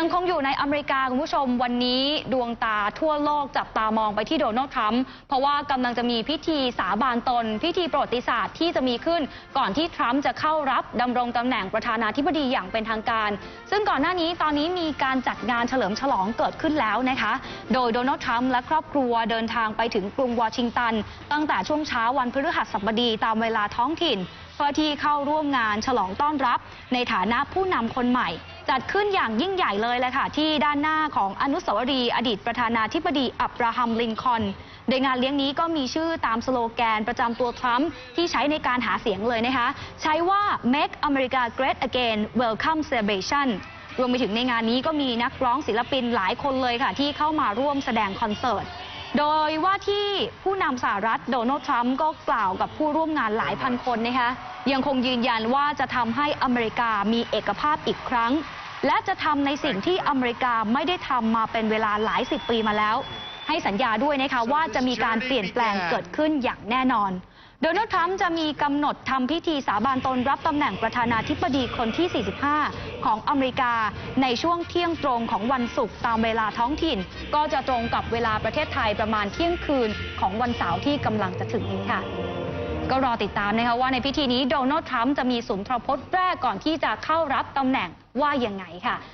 ยังคงอยู่ในอเมริกาคุณผู้ชมวันนี้ดวงตาทั่วโลกจับตามองไปที่โดนัลด์ทรัมป์เพราะว่ากำลังจะมีพิธีสาบานตน พิธีประวัติศาสตร์ที่จะมีขึ้น ก่อนที่ทรัมป์จะเข้ารับดำรงตำแหน่งประธานาธิบดีอย่างเป็นทางการ ซึ่งก่อนหน้านี้ตอนนี้มีการจัดงานเฉลิมฉลองเกิดขึ้นแล้วนะคะ โดยโดนัลด์ทรัมป์และครอบครัวเดินทางไปถึงกรุงวอชิงตัน ตั้งแต่ช่วงเช้าวันพฤหัสบดีตามเวลาท้องถิ่นเพื่อที่เข้าร่วมงานฉลองต้อนรับ ในฐานะผู้นำคนใหม่ จัดขึ้นอย่างยิ่งใหญ่เลยแหละค่ะ ที่ด้านหน้าของอนุสาวรีย์อดีตประธานาธิบดีอับราฮัมลินคอนโดยงานเลี้ยงนี้ก็มีชื่อตามสโลแกนประจำตัวทรัมป์ที่ใช้ในการหาเสียงเลยนะคะ ใช้ว่า Make America Great Again Welcome Celebration รวมไปถึงในงานนี้ก็มีนักร้องศิลปินหลายคนเลยค่ะ ที่เข้ามาร่วมแสดงคอนเสิร์ต โดยว่าที่ผู้นำสหรัฐโดนัลด์ทรัมป์ก็กล่าวกับผู้ร่วมงานหลายพันคนนะคะ ยังคงยืนยันว่าจะทำให้อเมริกามีเอกภาพอีกครั้ง และจะทำในสิ่งที่อเมริกาไม่ได้ทำมาเป็นเวลาหลายสิบปีมาแล้ว ให้สัญญาด้วยนะคะว่าจะมีการเปลี่ยนแปลงเกิดขึ้นอย่างแน่นอนโดนัลด์ทรัมป์จะมีกำหนดทำพิธีสาบานตนรับตำแหน่งประธานาธิบดีคนที่ 45 ของอเมริกา ในช่วงเที่ยงตรงของวันศุกร์ตามเวลาท้องถิ่น ก็จะตรงกับเวลาประเทศไทยประมาณเที่ยงคืนของวันเสาร์ที่กำลังจะถึงนี้ค่ะ ก็รอติดตามนะคะว่าในพิธีนี้โดนัลด์ทรัมป์จะมีสุนทรพจน์แรกก่อนที่จะเข้ารับตำแหน่งว่ายังไงค่ะ